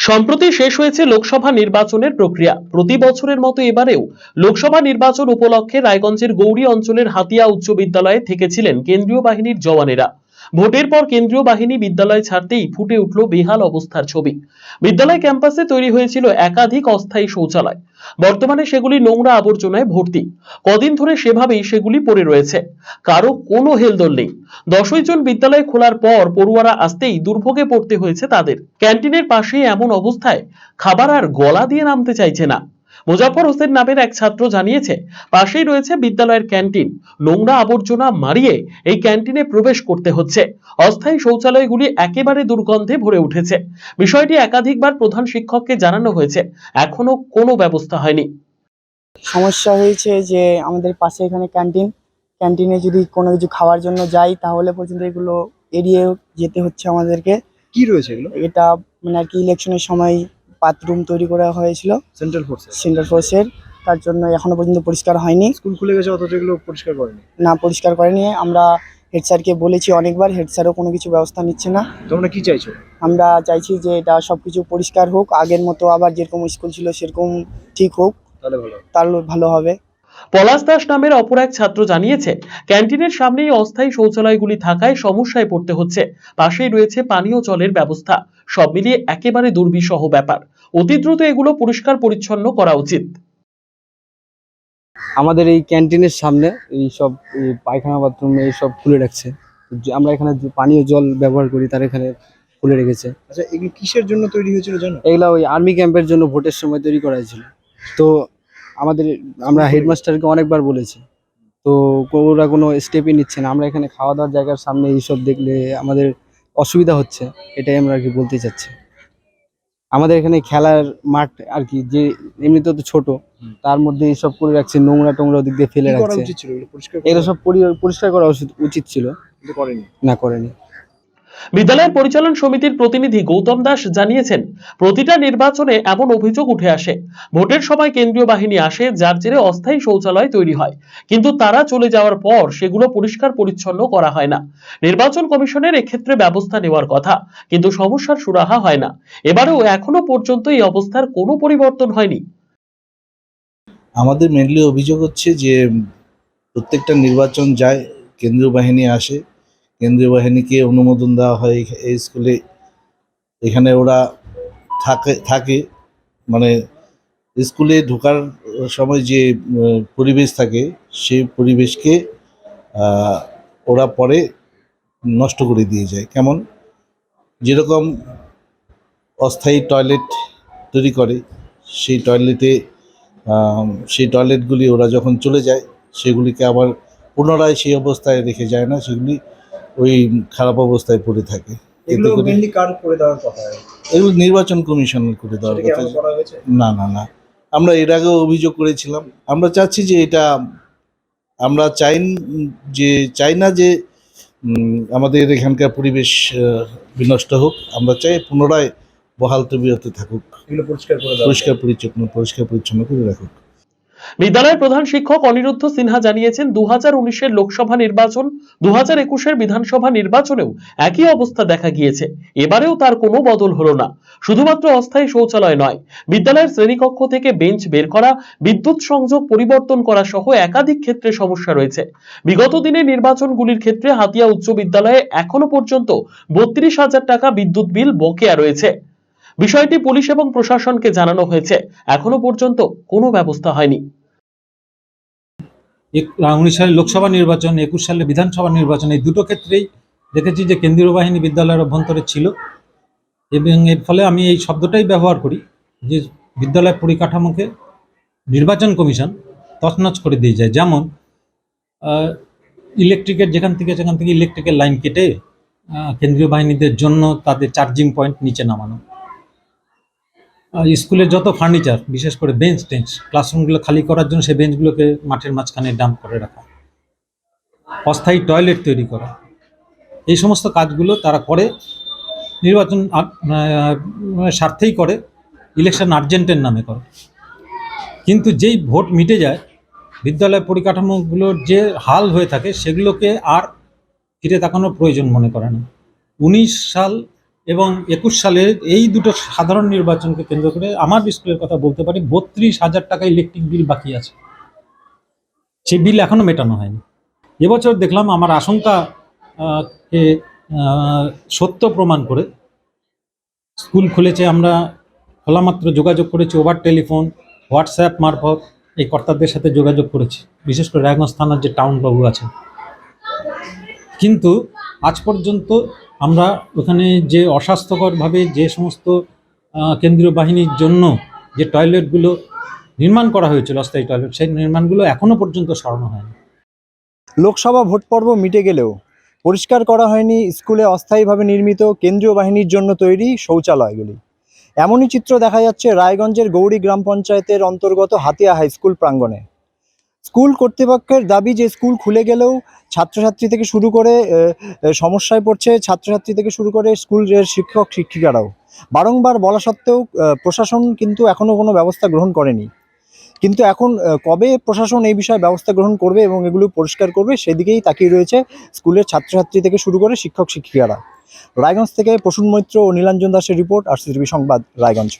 সম্প্রতি শেষ হয়েছে লোকসভা নির্বাচনের প্রক্রিয়া। প্রতি বছরের মতো এবারেও লোকসভা নির্বাচন উপলক্ষে রায়গঞ্জের গৌরী অঞ্চলের হাতিয়া উচ্চ বিদ্যালয়ে থেকেছিলেন কেন্দ্রীয় বাহিনীর জওয়ানেরা। ভোটের পর কেন্দ্রীয় বাহিনী বিদ্যালয় ছাড়তেই ফুটে উঠল বেহাল অবস্থার ছবি। বিদ্যালয় ক্যাম্পাসে তৈরি হয়েছিল একাধিক অস্থায়ী শৌচালয়। বর্তমানে সেগুলি নোংরা আবর্জনায় ভর্তি। কদিন ধরে সেভাবেই সেগুলি পড়ে রয়েছে। কারও কোনো হেলদোল নেই। দশই জন বিদ্যালয় খোলার পর পড়ুয়ারা আসতেই দুর্ভোগে পড়তে হয়েছে তাদের। ক্যান্টিনের পাশেই এমন অবস্থায় খাবার আর গলা দিয়ে নামতে চাইছে না। মুজাফর হোসেন নামের এক ছাত্র জানিয়েছে পাশেই রয়েছে বিদ্যালয়ের ক্যান্টিন। নোংরা আবর্জনা মারিয়ে এই ক্যান্টিনে প্রবেশ করতে হচ্ছে। অস্থায়ী শৌচালয়গুলি একেবারে দুর্গন্ধে ভরে উঠেছে। বিষয়টি একাধিকবার প্রধান শিক্ষককে জানানো হয়েছে। এখনও কোনো ব্যবস্থা হয়নি। সমস্যা হয়েছে যে আমাদের পাশে এখানে ক্যান্টিন। ক্যান্টিনে যদি কোনো কিছু খাওয়ার জন্য যাই তাহলে পর্যন্ত এগুলো এড়িয়ে যেতে হচ্ছে আমাদেরকে। কি রয়েছে এগুলো? এটা মানে আর কি ইলেকশনের সময় বাথরুম তৈরি করা হয়েছিল। সেন্ট্রাল ফোর্স সেন্ট্রাল ফোর্সের তার জন্য এখনও পর্যন্ত পরিষ্কার হয়নি। স্কুল খুলে গেছে অথচ এগুলো পরিষ্কার করেনি? না পরিষ্কার করেনি। আমরা হেড স্যারকে বলেছি অনেকবার হেড স্যারও কোনো কিছু ব্যবস্থা নিচ্ছে না। তোমরা কি চাইছো? আমরা চাইছি যে এটা সব কিছু পরিষ্কার হোক আগের মতো আবার যেরকম স্কুল ছিল সেরকম ঠিক হোক। তাহলে ভালো। তাহলে ভালো হবে। পলাশ দাস নামের অপর এক ছাত্র জানিয়েছে ক্যান্টিনের সামনেই অস্থায়ী শৌচালয়গুলি থাকায় সমস্যায় পড়তে হচ্ছে। পাশেই রয়েছে পানীয় জলের ব্যবস্থা। সব মিলিয়ে একেবারে দুর্বিষহ ব্যাপার। অতি দ্রুত এগুলো পরিষ্কার পরিচ্ছন্ন করা উচিত। আমাদের এই ক্যান্টিনের সামনে এই সব পায়খানা বাথরুম এই সব খুলে রাখছে। যে আমরা এখানে যে পানীয় জল ব্যবহার করি তার এখানে খুলে রেখেছে। আচ্ছা এগুলো কিসের জন্য তৈরি হয়েছিল জানো? এগুলা ওই আর্মি ক্যাম্পের জন্য ভোটের সময় তৈরি করা হয়েছিল। তো আমাদের আমরা হেডমাস্টারকে অনেকবার বলেছি। তো ওরা কোনো স্টেপই নিচ্ছে না। আমরা এখানে খাওয়া দাওয়ার জায়গার সামনে এইসব দেখলে আমাদের অসুবিধা হচ্ছে এটাই আমরা আর কি বলতে চাচ্ছি। আমাদের এখানে খেলার মাঠ আর কি যে এমনিতে তো ছোট তার মধ্যে এইসব করে রাখছে নোংরা টোংরা ওদিক দিয়ে ফেলে রাখছে। এগুলো সব পরিষ্কার করা উচিত- উচিত ছিল। করেনি। না করেনি। বিদ্যালয়ের পরিচালন সমিতির প্রতিনিধি গৌতম দাস জানিয়েছেন, প্রতিটা নির্বাচনে এমন অভিযোগ উঠে আসে। ভোটের সময় কেন্দ্রীয় বাহিনী আসে, যার জেরে অস্থায়ী শৌচালয় তৈরি হয়। কিন্তু তারা চলে যাওয়ার পর সেগুলো পরিষ্কার পরিচ্ছন্ন করা হয় না। নির্বাচন কমিশনের এক্ষেত্রে ব্যবস্থা নেওয়ার কথা, কিন্তু সমস্যার সুরাহা হয় না। এবারেও এখনও পর্যন্ত এই অবস্থার কোনো পরিবর্তন হয়নি। আমাদের মেনলি অভিযোগ হচ্ছে যে, প্রত্যেকটা নির্বাচন যায়, কেন্দ্রীয় বাহিনী আসে কেন্দ্রীয় বাহিনীকে অনুমোদন দেওয়া হয় এই- স্কুলে। এখানে ওরা থাকে থাকে। মানে স্কুলে ঢোকার সময় যে পরিবেশ থাকে, সেই পরিবেশকে ওরা পরে নষ্ট করে দিয়ে যায়। কেমন? যেরকম অস্থায়ী টয়লেট তৈরি করে, সেই টয়লেটে সেই টয়লেটগুলি ওরা যখন চলে যায়, সেগুলিকে আবার পুনরায় সেই অবস্থায় রেখে যায় না, সেগুলি ওই খারাপ অবস্থায় পড়ে থাকে। এতে এগুলো করে- নির্বাচন কমিশনের করে দেওয়ার কথা। না না না। আমরা এর আগেও অভিযোগ করেছিলাম। আমরা চাচ্ছি যে এটা আমরা চাই যে চাই না যে আমাদের এখানকার পরিবেশ বিনষ্ট হোক। আমরা চাই পুনরায় বহাল তবিয়তে থাকুক। পরিষ্কার পরিচ্ছন্ন পরিষ্কার পরিচ্ছন্ন করে রাখুক। বিদ্যালয়ের প্রধান শিক্ষক অনিরুদ্ধ সিনহা জানিয়েছেন দু হাজার উনিশের লোকসভা নির্বাচন দু হাজার একুশের বিধানসভা নির্বাচনেও একই অবস্থা দেখা গিয়েছে। এবারেও তার কোনো বদল হলো না। শুধুমাত্র অস্থায়ী শৌচালয় নয়, বিদ্যালয়ের শ্রেণীকক্ষ থেকে বেঞ্চ বের করা, বিদ্যুৎ সংযোগ পরিবর্তন করা সহ একাধিক ক্ষেত্রে সমস্যা রয়েছে। বিগত দিনের নির্বাচনগুলির ক্ষেত্রে হাতিয়া উচ্চ বিদ্যালয়ে এখনও পর্যন্ত বত্রিশ হাজার টাকা বিদ্যুৎ বিল বকেয়া রয়েছে। বিষয়টি পুলিশ এবং প্রশাসনকে জানানো হয়েছে। এখনও পর্যন্ত কোনো ব্যবস্থা হয়নি। উনিশ সালে লোকসভা নির্বাচন, একুশ সালে বিধানসভা নির্বাচন, এই দুটো ক্ষেত্রেই দেখেছি যে কেন্দ্রীয় বাহিনী বিদ্যালয়ের অভ্যন্তরে ছিল। এবং এর ফলে আমি এই শব্দটাই ব্যবহার করি যে বিদ্যালয় পরিকাঠামোকে নির্বাচন কমিশন তছনছ করে দিয়ে যায়। যেমন ইলেকট্রিকের যেখান থেকে যেখান থেকে ইলেকট্রিকের লাইন কেটে কেন্দ্রীয় বাহিনীদের জন্য তাদের চার্জিং পয়েন্ট নিচে নামানো। স্কুলের যত ফার্নিচার বিশেষ করে বেঞ্চ টেঞ্চ ক্লাসরুমগুলো খালি করার জন্য সেই বেঞ্চগুলোকে মাঠের মাঝখানে ডাম্প করে রাখা। অস্থায়ী টয়লেট তৈরি করা। এই সমস্ত কাজগুলো তারা করে, নির্বাচন স্বার্থেই করে ইলেকশন আর্জেন্টের নামে করে। কিন্তু যেই ভোট মিটে যায়, বিদ্যালয় পরিকাঠামোগুলোর যে হাল হয়ে থাকে, সেগুলোকে আর ফিরে তাকানোর প্রয়োজন মনে করে না। উনিশ সাল এবং একুশ সালে এই দুটো সাধারণ নির্বাচনকে কেন্দ্র করে আমার স্কুলের কথা বলতে পারি, বত্রিশ হাজার টাকা ইলেকট্রিক বিল বাকি আছে। সে বিল এখনও মেটানো হয়নি। এবছর দেখলাম আমার আশঙ্কা কে সত্য প্রমাণ করে। স্কুল খুলেছে আমরা, খোলামাত্র যোগাযোগ করেছি ওভার টেলিফোন হোয়াটসঅ্যাপ মারফত এই কর্তাদের সাথে যোগাযোগ করেছি। বিশেষ করে রায়গঞ্জ থানার যে টাউন বাবু আছে কিন্তু আজ পর্যন্ত আমরা ওখানে যে অস্বাস্থ্যকরভাবে যে সমস্ত কেন্দ্রীয় বাহিনীর জন্য যে টয়লেটগুলো নির্মাণ করা হয়েছিল, অস্থায়ী টয়লেট, সেই নির্মাণগুলো এখনও পর্যন্ত সরানো হয়নি। লোকসভা ভোট পর্ব মিটে গেলেও পরিষ্কার করা হয়নি স্কুলে অস্থায়ীভাবে নির্মিত কেন্দ্রীয় বাহিনীর জন্য তৈরি শৌচালয়গুলি। এমনই চিত্র দেখা যাচ্ছে রায়গঞ্জের গৌরী গ্রাম পঞ্চায়েতের অন্তর্গত হাতিয়া হাই স্কুল প্রাঙ্গণে। স্কুল কর্তৃপক্ষের দাবি যে স্কুল খুলে গেলেও ছাত্রছাত্রী থেকে শুরু করে সমস্যায় পড়ছে ছাত্রছাত্রী থেকে শুরু করে স্কুলের শিক্ষক, শিক্ষিকারাও। বারংবার বলা সত্ত্বেও প্রশাসন কিন্তু এখনও কোনো ব্যবস্থা গ্রহণ করেনি। কিন্তু এখন কবে প্রশাসন এই বিষয়ে ব্যবস্থা গ্রহণ করবে এবং এগুলো পরিষ্কার করবে, সেদিকেই তাকিয়ে রয়েছে স্কুলের ছাত্রছাত্রী থেকে শুরু করে শিক্ষক, শিক্ষিকারা। রায়গঞ্জ থেকে প্রসূন মৈত্র ও নীলাঞ্জন দাসের রিপোর্ট, আর সংবাদ, রায়গঞ্জ।